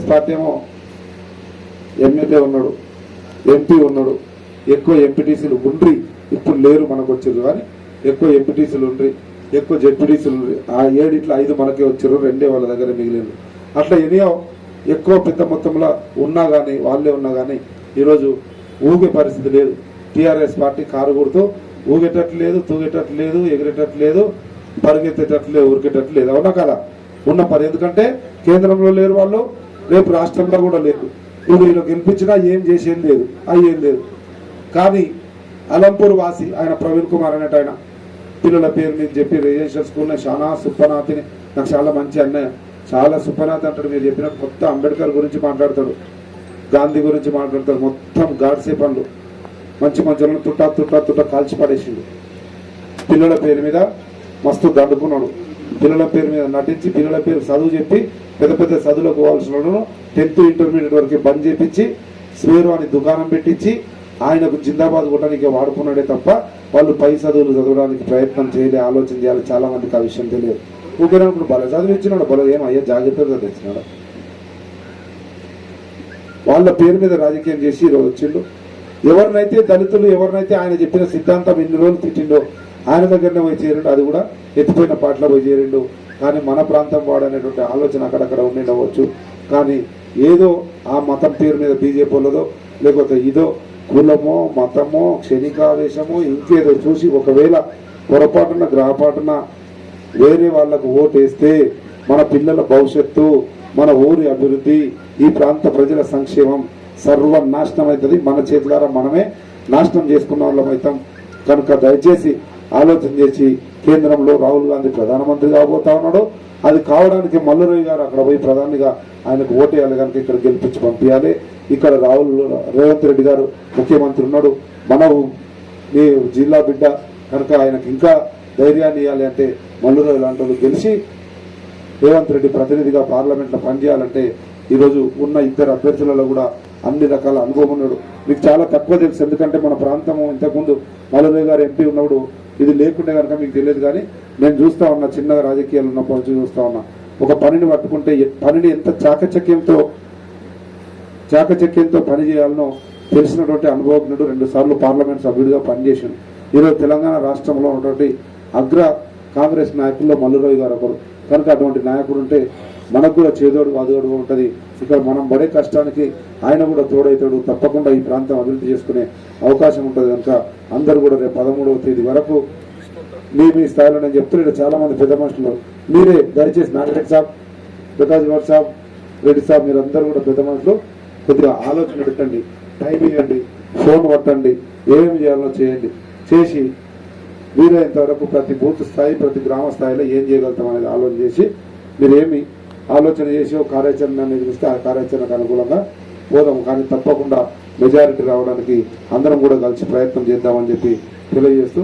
Congress party ఏమో MLA ఉన్నాడు MP ఉన్నాడు ఎక్కువ ఎంపీటీసీలు ఉండ్రి ఇప్పుడు లేరు మనకు వచ్చారు కానీ ఎక్కువ ఎంపీటీసీలు ఉండ్రి ఎక్కువ జెడ్పీటీసీలు ఉండ్రి. ఆ ఏడిట్ల ఐదు మనకే వచ్చారు రెండే వాళ్ళ దగ్గర మిగిలింది అట్లా ఎనియో ఎక్కువ పెద్ద మొత్తంలో ఉన్నా కానీ వాళ్ళే ఉన్నా కానీ ఈరోజు ఊగే పరిస్థితి లేదు. టీఆర్ఎస్ పార్టీ కారు కొడుతూ ఊగేటట్లు లేదు తూగేటట్లు లేదు ఎగిరేటట్లు లేదు పరిగెత్తేటట్లు లేదు ఉరికేటట్లు లేదు. అవునా కదా? ఉన్న పని ఎందుకంటే కేంద్రంలో లేరు వాళ్ళు రేపు రాష్ట్రంలో కూడా లేరు ఇప్పుడు ఈయన గెలిపించినా ఏం చేసేది లేదు. అయ్యేం లేదు. కానీ అలంపూర్ వాసి ఆయన ప్రవీణ్ కుమార్ అనేట ఆయన. పిల్లల పేరు నేను చెప్పి రెసిడెన్షియల్ స్కూల్ చాలా సుప్పనాథిని నాకు చాలా మంచి అన్నయ్య. చాలా సుప్పనాథ్ అంటాడు మీరు చెప్పిన కొత్త అంబేద్కర్ గురించి మాట్లాడతాడు. గాంధీ గురించి మాట్లాడతాడు. మొత్తం గాడ్సే పనులు. మంచి మంచి తుట్టా తుట్టా తుట్టా కాల్చి పడేసిండు. పిల్లల పేరు మీద మస్తు దండుకున్నాడు పిల్లల పేరు మీద నటించి పిల్లల పేరు చదువు చెప్పి పెద్ద పెద్ద చదువులకు పోవాల్సిన టెన్త్ ఇంటర్మీడియట్ వరకు బంద్ చేపించి స్వేరు అని దుకాణం పెట్టించి ఆయనకు జిందాబాద్ కొట్టడానికి వాడుకున్నాడే తప్ప వాళ్ళు పై చదువులు చదవడానికి ప్రయత్నం చేయలే ఆలోచన చేయాలి. చాలా మందికి ఆ విషయం తెలియదు. ఊపిరి ఇప్పుడు బల చదువు ఇచ్చినాడు బల ఏం అయ్యా జాగ్రత్తగా తెచ్చినాడు వాళ్ళ పేరు మీద రాజకీయం చేసి ఈరోజు వచ్చిండు. ఎవరినైతే దళితులు ఎవరినైతే ఆయన చెప్పిన సిద్ధాంతం ఎన్ని రోజులు తిట్టిండో ఆయన దగ్గరనే పోయి చేరిండు. అది కూడా ఎత్తిపోయిన పాటలో పోయి చేరిండు. కానీ మన ప్రాంతం వాడనేటువంటి ఆలోచన అక్కడక్కడ ఉండిండవచ్చు కానీ ఏదో ఆ మతం పేరు మీద బీజేపీ వాళ్ళదో లేకపోతే ఇదో కులమో మతమో క్షణికావేశమో ఇంకేదో చూసి ఒకవేళ పొరపాటున గ్రహపాటున వేరే వాళ్ళకు ఓటేస్తే మన పిల్లల భవిష్యత్తు మన ఊరి అభివృద్ధి ఈ ప్రాంత ప్రజల సంక్షేమం సర్వం నాశనం అవుతుంది. మన చేతులారా మనమే నాశనం చేసుకున్న వాళ్ళం అవుతాం. కనుక దయచేసి ఆలోచన చేసి కేంద్రంలో రాహుల్ గాంధీ ప్రధానమంత్రి కాబోతా ఉన్నాడు అది కావడానికి మల్లురవి గారు అక్కడ పోయి ప్రధానిగా ఆయనకు ఓటేయాలి కనుక ఇక్కడ గెలిపించి పంపించాలి. ఇక్కడ రాహుల్ రేవంత్ రెడ్డి గారు ముఖ్యమంత్రి ఉన్నాడు. మన మీ జిల్లా బిడ్డ కనుక ఆయనకు ఇంకా ధైర్యాన్ని ఇవ్వాలి అంటే మల్లురవి లాంటి వాళ్ళు గెలిచి రేవంత్ రెడ్డి ప్రతినిధిగా పార్లమెంట్లో పనిచేయాలంటే ఈరోజు ఉన్న ఇద్దరు అభ్యర్థులలో కూడా అన్ని రకాల అనుభవం ఉన్నాడు. మీకు చాలా తక్కువ తెలుసు. ఎందుకంటే మన ప్రాంతము ఇంతకుముందు మలరాయ్ గారు ఎంపీ ఉన్నప్పుడు ఇది లేకుంటే కనుక మీకు తెలియదు కానీ నేను చూస్తా ఉన్నా చిన్నగా రాజకీయాలు ఉన్నప్పటి నుంచి చూస్తా ఉన్నా. ఒక పనిని పట్టుకుంటే పనిని ఎంత చాకచక్యంతో చాకచక్యంతో పని చేయాలనో తెలిసినటువంటి అనుభవజ్ఞుడు రెండు సార్లు పార్లమెంట్ సభ్యుడిగా పనిచేసిండు ఈరోజు తెలంగాణ రాష్ట్రంలో ఉన్నటువంటి అగ్ర కాంగ్రెస్ నాయకుల్లో మల్లురావు గారు ఒకరు. కనుక అటువంటి నాయకుడు ఉంటే మనకు కూడా చేదోడు వాదోడు ఉంటుంది. ఇక్కడ మనం పడే కష్టానికి ఆయన కూడా తోడవుతాడు తప్పకుండా ఈ ప్రాంతం అభివృద్ధి చేసుకునే అవకాశం ఉంటుంది కనుక అందరూ కూడా రేపు పదమూడవ తేదీ వరకు మీ మీ స్థాయిలో నేను చెప్తున్నాడు చాలా మంది పెద్ద మనుషులు మీరే దయచేసి నాగరెడ్డి సాబ్ ప్రకాష్ గౌడ్ సాబ్ రెడ్డి సాబ్ మీరందరూ కూడా పెద్ద మనుషులు కొద్దిగా ఆలోచన పెట్టండి టైం ఇవ్వండి ఫోన్ పట్టండి ఏమేమి చేయాలో చేయండి. చేసి వీలైనంత వరకు ప్రతి బూత్ స్థాయి ప్రతి గ్రామ స్థాయిలో ఏం చేయగలుగుతాం అనేది ఆలోచన చేసి మీరేమి ఆలోచన చేసి ఒక కార్యాచరణ నిర్మిస్తే ఆ కార్యాచరణకు అనుకూలంగా పోదాం కానీ తప్పకుండా మెజారిటీ రావడానికి అందరం కూడా కలిసి ప్రయత్నం చేద్దామని చెప్పి తెలియజేస్తూ